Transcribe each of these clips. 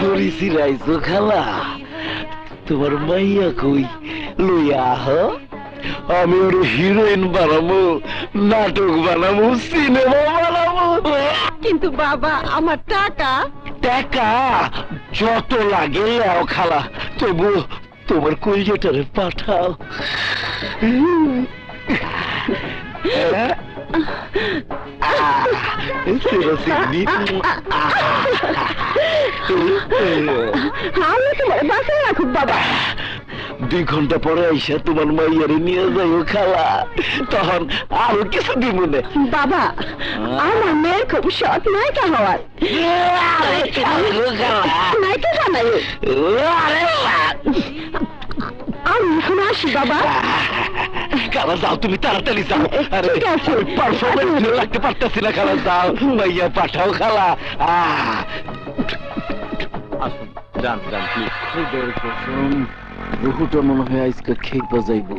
দড়ি সিরাইছো খালা তোমার মাইয়া কই? লইয়া আহ। আমি ওর হিরোইন বানাবো নাটক বানাবো সিনেমা বানাবো কিন্তু বাবা আমার টাকা? টাকা যত লাগে লেও খালা তবু তোমার কলজেটারে পাঠাও। আমি তোমার বাসায় রাখুক বাবা। দুই ঘণ্টা পরে আইসা তোমার মাইয়ারে নিয়ে যাইও খালা। তখন আরও কিছু দিব না। বাবা আমার মেয়ের খুব শখ নায়িকা হওয়ার। নায়িকা বানাই। আমি এখন আসি বাবা। খালা যাও তুমি তাড়াতাড়ি যাও। আরে ঠিক আছে। পারফরমেন্স রাখতে পারতেছি না খালা যাও মাইয়া পাঠাও খালা। আসুন যান যান রুহুটা মনে হয় আজকে যাইব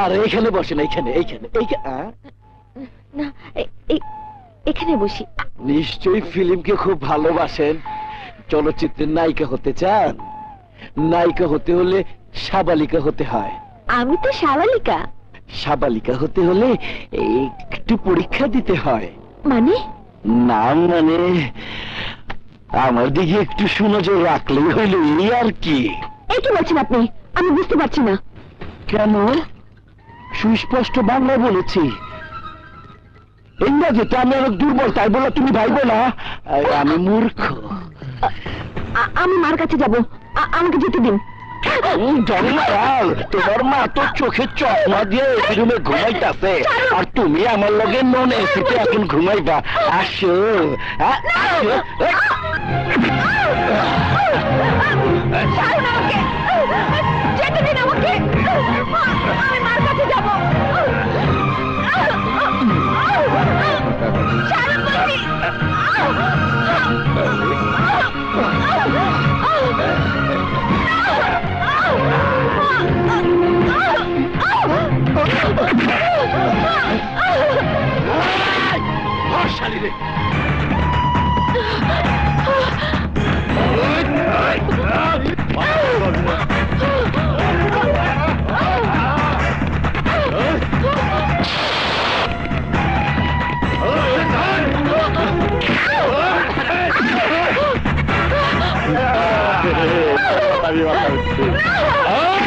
আর এখানে বসেন এইখানে এইখানে এইখানে না এখানে বসি। নিশ্চয়ই ফিল্মকে খুব ভালোবাসেন। চলচ্চিত্রের নায়িকা হতে চান। নায়িকা হতে হলে সাবালিকা হতে হয়। আমি তো সাবালিকা। সাবালিকা হতে হলে একটু পরীক্ষা দিতে হয়। মানে? নাম মানে আমার দিকে একটু সুনজর রাখলেই হইল এই আর কি। এই কি বলছেন আপনি? আমি বুঝতে পারছি না। কেন? সুস্পষ্ট বাংলা বলেছি। ইংরাজিতে আমি অনেক দুর্বল তাই বলে তুমি ভাইবো না আমি মূর্খ। আমি মার কাছে যাব। আমাকে যেতে দিন। জন্মাল তোমার মা তো চোখে চশমা দিয়ে রুমে ঘুমাইতাছে আর তুমি আমার লগে নন এসিতে এখন ঘুমাইবা আসো আমি মার কাছে যাব ಹೋಗಿದೆ Oh!